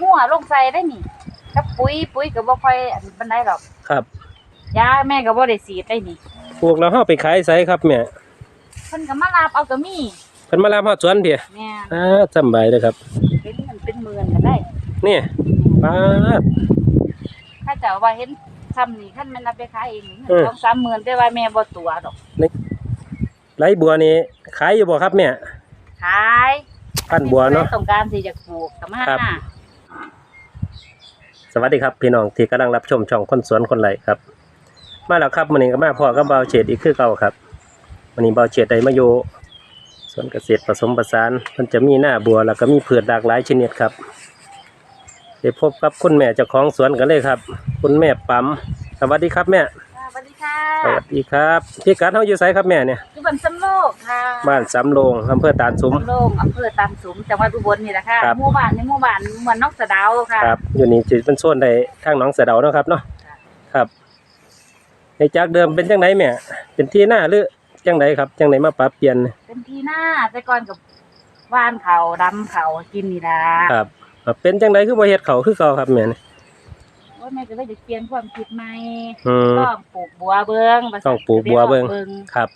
งัวลงใส่ได้นี่กับปุ๋ยปุ๋ยก็บ่ค่อยอันปานใดหรอกครับยาแม่ก็บ่ได้ฉีดได้นี่ปลูกแล้วเฮาไปขายไสครับแม่เพิ่นก็มารับเอาก็มีเพิ่นมาลามฮอดสวนเพี่แม่อ่าสำบายเด้อครับ เป็นเงินเป็นหมื่นก็ได้นี่ปาด ถ้าเจ้าว่าเห็นซ้ำนี่คันแม่นเอาไปขายเองนี่เออ สองสามหมื่นแต่ว่าแม่บ่ตัวดอกไรบัวนี่ขายอยู่บ่ครับแม่ขาย พันธุ์บัวเนาะ ต้องการที่จะปลูกก็มาครับ สวัสดีครับพี่น้องที่กำลังรับชมช่องคนสวนคนไหลครับ มาแล้วครับมื้อนี้ก็มาพ่อกับเบาเฉดอีกคือเก่าครับมื้อนี้เบาเฉดได้มาอยู่สวนเกษตรผสมผสานมันจะมีหน้าบัวแล้วก็มีพืชหลากหลายชนิดครับได้พบกับคุณแม่เจ้าของสวนกันเลยครับ คุณแม่ปั๊มสวัสดีครับแม่สวัสดีค่ะสวัสดีครับพี่กัดเฮาอยู่ไสครับแม่เนี่ยอยู่ บ้านสำโลกค่ะบ้านสำโรงอำเภอตาลสุม สำโลกอำเภอตามสุมจังหวัดอุบลนี่แหละค่ะครับ หมู่บ้านในหมู่บ้านเมืองนอกสะเดาวค่ะ ครับ อยู่นี่จะเป็นโซนใดทางหนองเสะเดาเนาะครับเนาะค่ะ ครับในจากเดิมเป็นจังไดแม่เป็นที่หน้าหรือจังไดครับจังไดมาปรับเปลี่ยนเป็นที่หน้าแต่ก่อนกับว่านเขาดำเขากินนี่ล่ะครับอ่าเป็นจังไดคือบ่เฮ็ดเขาคือเก่าครับแม่นี่ว่าแม่ก็เลยจะเปลี่ยนความคิดใหม่อืม ต้องปลูกบัวเบิงว่าต้องปลูกบัวเบิ่ง ครับ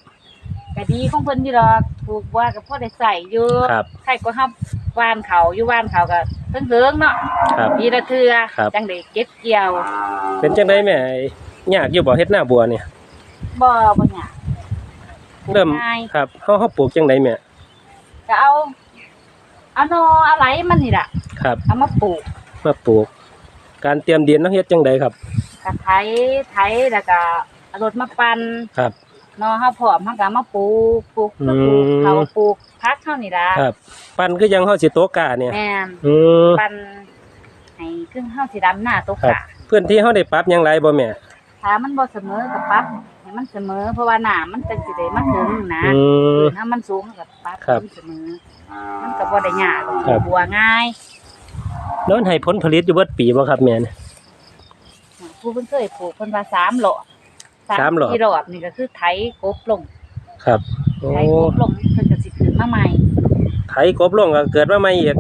ก็ดีของเพิ่นอยู่ดอกปลูกบัวกับพ่อได้ใส่อยู่ครับ ใครก็ฮับว่านเขาอยู่ว่านเขาก็เพิ่งเฮิงๆเนาะครับ ปีละเทื่อครับ จังได้เก็บเกี่ยวเป็นจังไดแม่ยากอยู่บ่เฮ็ดหน้าบัวเนี่ย บ่บ่หยังปลูกเริ่มง่ายครับเฮาเฮาปลูกจังไดแม่ก็เอาเอาหนอเอาไหลมันนี่ล่ะครับ เอามาปลูกมาปลูก การเตรียมดินเนาะเฮ็ดจังไดครับกะไถไถแล้วก็เอารถมาปั่นครับ เนอเฮาพร้อมเฮาก็เอามาปลูกปลูกอืปมลูกเขาปลูกพักเฮานี่ล่ะครับ ปั่นคือยังเฮาสิโตกาเนี่ย แม่นอืมปั่นให้ครึ่งเฮาสิดำหน้าตกครับ กะพื้นที่เฮาได้ปรับหยังหลายบ่แม่ ถ้ามันบ่เสมอก็ปรับให้มันเสมอ เพราะว่าหน้ามันจังสิได้มาถึงนะอืม ถ้ามันสูงก็ปรับครับให้มันเสมอ มันก็บ่ได้ยากหรอกครับ บัวง่ายแล้วมันให้ผลผลิตอยู่เบิดปีบ่ครับแม่เนี่ยผู้เพิ่นเคยปลูกเพิ่นว่า3หลอด สามหลอดที่หลอดนี่ก็คือไถกบลงครับโอ้ไถกบลงเพิ่นก็สิขึ้นมาใหม่ไถกบลงก็เกิดมาใหม่อีก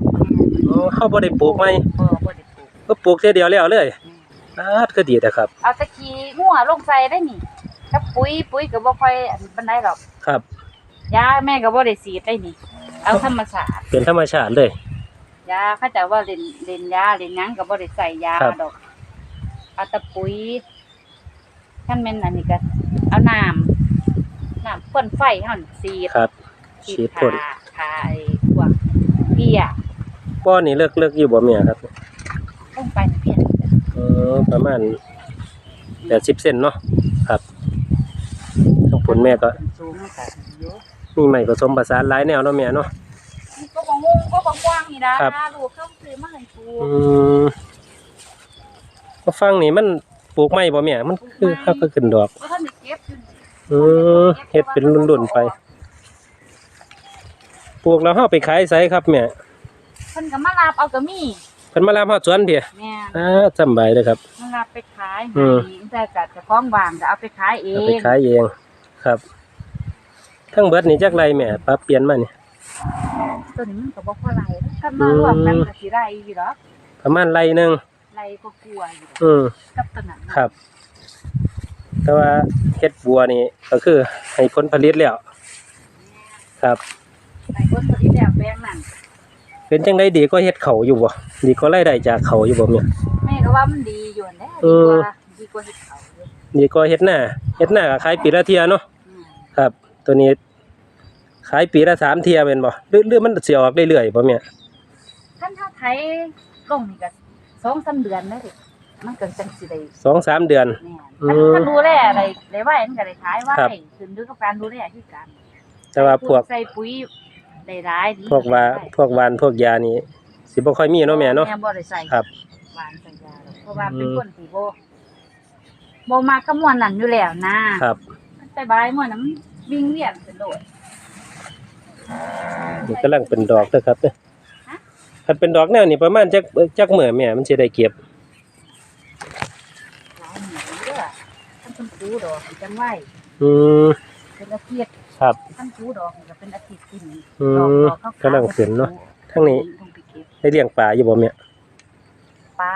โอ้เฮาบ่ได้ปลูกใหม่บ่บ่ได้ปลูกก็ปลูกเทียเดียวแล้วเลยอาดก็ดีนะครับ เอาตะกี้งัวลงใส่ได้นี่กับปุ๋ยปุ๋ยก็บ่ค่อยอันปานใดหรอกครับ ยาแม่ก็บ่ได้ฉีดได้นี่ เอาธรรมชาติเป็นธรรมชาติเลย ยาเขาจะว่าเล่นเล่นยาเล่นหยังก็บ่ได้ใส่ยาครับ ดอกเอาแต่ปุ๋ย คันแม่นอันนี้ก็เอาน้ำน้ำพ่นไฟเฮานี่ฉีดครับฉีดพ่นทาทาไอ้พวกเพี้ยป้อนี่เลิกเลิกอยู่บ่แม่ครับลงไปเพี้ยเออประมาณ80เซนเนาะครับทางผลแม่ก็สูงมันก็เยอะมีใหม่ผสมผสานหลายแนวเนาะแม่เนาะนี่ก็บ่งงก็บ่กว้างนี่นะครับ ลูกเขาซื้อมาให้ปลูกอืมก็ฟังนี่มัน ปลูกใหม่บ่แม่ มันคือเฮาก็ขึ้นดอกบ่ทันได้เก็บอยู่นี่อืมเฮ็ดเป็นรุ่นๆไป ปลูกแล้วเฮาไปขายไสครับแม่เพิ่นก็มารับเอาก็มีเพิ่นมาลามฮอดสวนเพี่แม่อ่าสำบายเลยครับ มารับไปขายอืม ให้แต่ก็เจะคล้าของวางก็เอาไปขายเอเอาไปงขายเองครับ ทั้งเบิดนี่จักไรแม่ปรับเปลี่ยนมานี่ ตัวนี้มันก็บ่พอไรกันมารวมกันก็สิได้อยู่ดอกประมาณไรหนึง ไรก็กลัวอยู่อืมกับตัวนั้นครับ แต่ว่าเฮ็ดบัวนี่ก็คือให้ผลผลิตแล้ว ครับไรคนตัวที่แล้วแปลงนั่นเป็นจังไดดีก็เฮ็ดเขาวอยู่บ่ดีก็รายได้จากเขาวอยู่บ่แม่ แม่ก็ว่ามันดีอยู่แหละอืดีกมว่าดีกว่าเฮ็ดเขาอยู่ดีก็เฮ็ดหน้าเฮ็ดหน้าก็ขายปีละเที่ยเนาะอืมครับ ตัวนี้ขายปีละสามเที่ยแม่นบ่หรือหรือมันสิออกเรื่อยๆบ่แม่คันถ้าไถลงนี่ก็ 2-3เดือนแล้วดิมันก็จังสิได้สองสามเดือนแม่อืคันมคันดูแลได้ได้ไว้มันก็ได้ขายไว้ครับขึ้นอยู่กับการดูแลที่กันแต่ว่าพวกใส่ปุ๋ยได้หลายดีพวกว่าพวกหวานพวกยานี่สิบ่ค่อยมีเนาะแม่เนาะแม่บ่ได้ใส่ครับหวานใส่ยาหรอกเพราะว่าเป็นคนที่บ่บ่มากกับมวนนั่นอยู่แล้วนะครับ มันไปบายมวนนั้นวิ่งเวียนเป็นโดด นี่กำลังเป็นดอกเด้อครับเด้อฮะ ถ้าเป็นดอกแนวนี้ประมาณจักจักมื้อแม่มันสิได้เก็บหลายหมูเด้อท่านชมพูดอกจังไว้อืมเป็นอาทิตย์ครับ ท่านพูดอกนี่ก็เป็นอาทิตย์กินอืมดอกดอกขาวๆกำลังขึ้นเนาะทั้งนี้ ต้องไปเก็บได้เลี้ยงปลาอยู่บ่แม่ปลา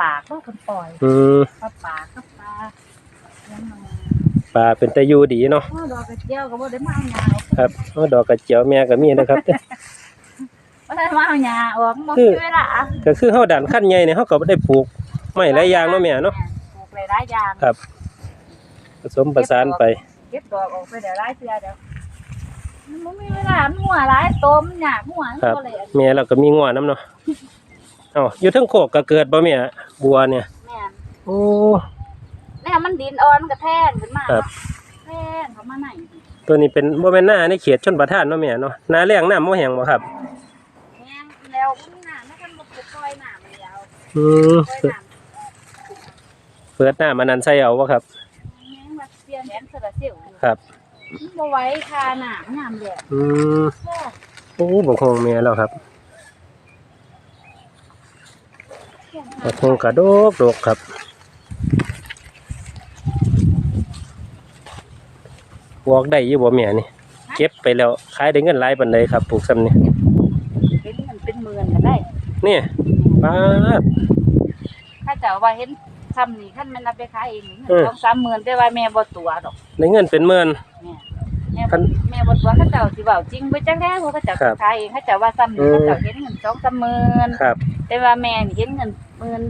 ปากก็คนปล่อยอืมปลาปากก็ปลาเลี้ยงมาปลาเป็นตะยูดีเนาะโอ้ดอกกระเจียวก็บ่ได้มาเอาหญ้าครับโอ้ดอกกระเจียวแม่ก็มีนะครับบ่ ได้มาเอาหญ้าออกบ่คืมีอเวลาก็คือเฮาดันขั้นใหญ่เนี่ยเฮาก็บ่ได้ปลูกไม้หลายอย่างเนาะแม่เนาะปลูกหลายๆอย่างครับ ผสมประสานไปเก็บดอกออกไปเดี๋ยวหลายเทื่อเดี๋ยวมันบ่มีเวลามันหัวหลายโตมันยากหัวมันครับบ่เลยอันแม่เราก็มีงัวน้ำเนาะเอ้าอยู่เทั้งโคกก็เกิดบ่แม่บัวเนี่ยแม่นโอ้แม่มันดินอ่อนก็แทงขึ้นมาครับ แทงเข้ามาไหนตัวนี้เป็นบ่แม่นหน้าในเขตชนประทานเนาะแม่เนาะหน้าแล้งน้ำบ่แห้งบ่ครับ อืมปล่อยน้ำเปิดหน้ามันนั้นใส่เอาบ่ครับแห้งแบบเปลี่ยนแผนโซลาร์เซลล์อยู่ครับมันบ่ไหว้คาน้ำน้ำแดดอืมแค่โอ้บ่คงแม่แล้วครับเพียงบ่คงกระโดกโดกครับวอกได้อยู่บ่แม่นี่ เก็บไปแล้วขายได้เงินหลายปานใดครับปลูกซ้ำนี่เป็นเงินเป็นหมื่นก็ได้ นี่ ปาดถ้าเจ้าว่าเห็นซ้ำนี่คันแม่นเอาไปขายเองเออสองสามหมื่นแต่ว่าแม่บ่ตัวดอกได้เงินเป็นหมื่นแม่คันแม่บ่ตัวเขาเจ้าสิเว้าจริงบ่จักแล้เพราะเขาเจ้าครับขายเองเขาเจ้าว่าซ้ำนี่อืมเขาเจ้าเห็นเงินสองสามหมื่นครับแต่ว่าแม่นี่เห็นเงินหมื่น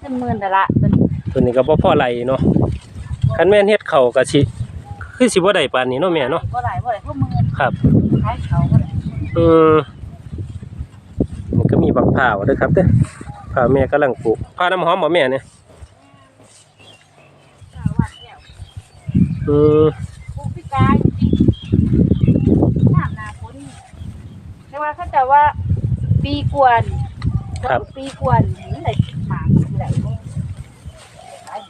เงินหมื่นแต่นละเป็นตัวนี้ก็บ่พอไหลเนาะคันแม่นเฮ็ดเข้าวก็สิคือสิบ่ได้ปานนี้เนาะแม่เนาะบ่หลายบ่หลายเพราะหมื่นครับขายเขาบ่ได้อืมนี่ ก็มีบักพร้าวเด้อครับเด้อพร้าวแม่กำลังปลูกพร้าวน้ำหอมบ่แม่เนี่ยเจ้าวัดแล้วอืมปลูกพิการจริงน้ำหนาฝนแต่ว่าเขาเจ้าว่าปีกวนปีกวนนี่ได้หมาสิได้บ่ขาย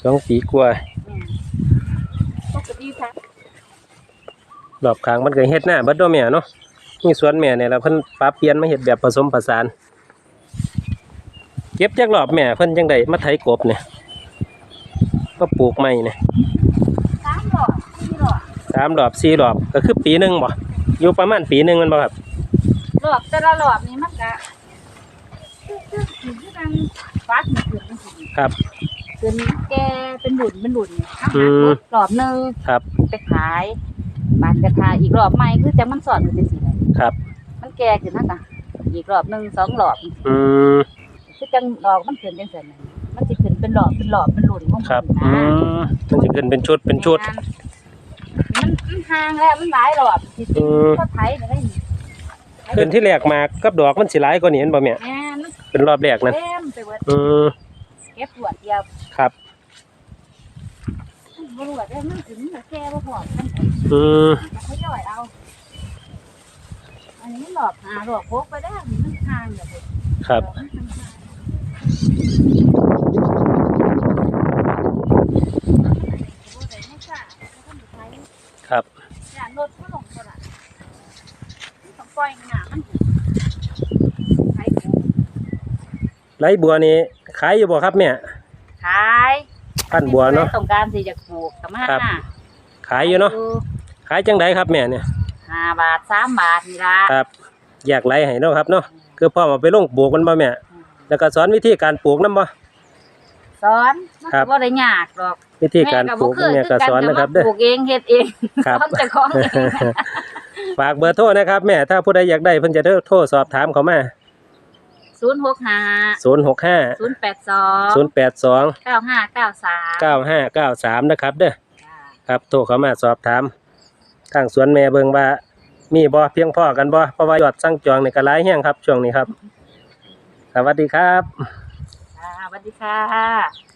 สองปีกว่าแม่ปกติค่ะรอบข้างมันก็เฮ็ดหน้าเบิดเนาะแม่เนาะ มีสวนแม่เนี่ยแล้วเพิ่นปรับเปลี่ยนมาเฮ็ดแบบผสมผสาน เก็บจากรอบแม่เพิ่นจังไดมาไถกบเนี่ยก็ปลูกใหม่เนี่ยสามดอกสี่ดอกสามรอบสี่รอบก็คือปีหนึงบ่อยู่ประมาณปีหนึงแมันบ่ครับรอบแต่ละรอบนี่มันก็คือคือคือคือกันฟ้าขึ้นขึ้นมันสิครับขึ้นแกเป็นบุญเป็นบุญข้างอืหน้ารมถรอบหนึงครับไปขายบานกระทาอีกรอบใหม่คือจะมันสอนมันจะสิได้ ครับ มันแก่ขึ้นนั่นน่ะอีกรอบหนึ่งสองรอบอืมคือจังดอกมันขึ้นจังซั่นน่ะมันสิขึ้นเป็นรอบเป็นรอบเป็นหลุนของครับมันอืนะมมันจะขึ้นเป็นชุดเป็นชุด มันมันห่างแล้วมันหลายรอบสิอืม ก็ไถได้นี่ขึ้นที่แรกมากับดอกมันสิหลายกว่านี้เห็นบ่แม่แม่นเป็นรอบแรกนั่นเต็มไปหมดอืมเก็บหวดเดียวครับบ่รู้ว่าได้มันถึงมันแก่บ่พอมันอืมเขาย่อยเอาอันนี้หลอกหาหลอกพกไปได้มันห่างแบบครับ ครับอย่างรถก็ลงตลาดต้องปล่อยหนามันขายไรบัวนี่ขายอยู่บ่ครับแม่ขายพันธุ์บัวเนาะต้องการที่จะปลูกกับมาครับขายอยู่เนาะขายจังไดครับแม่เนี่ย ห้าบาทสามบาทนี่ละครับ อยากไรให้เนาะครับเนาะคือพ่อมาไปลงปลูกมันบ่แม่แล้วก็สอนวิธีการปลูกนํบ่สอนมันครับก็บ่ได้ยากหรอกวิธีการปลูกแม่ก็สอนนะครับเด้อปลูกเองเฮ็ดเองครับทำเจากของเองฝากเบอร์โทรนะครับ แม่ถ้าผู้ใดอยากได้เพิ่นจะโทรสอบถามเขามาศูนย์หกห้า065ศูนย์แปดสอง082เก้าห้าเก้าสาม9593นะครับเด้อครับโทรเข้ามาสอบถามทางสวนแม่เบิงว่า มีบ่เพียงพอกันบ่เพราะว่ายอดสั่งจองนี่ก็หลายแฮงครับช่วงนี้ครับ สวัสดีครับสวัสดีค่ะ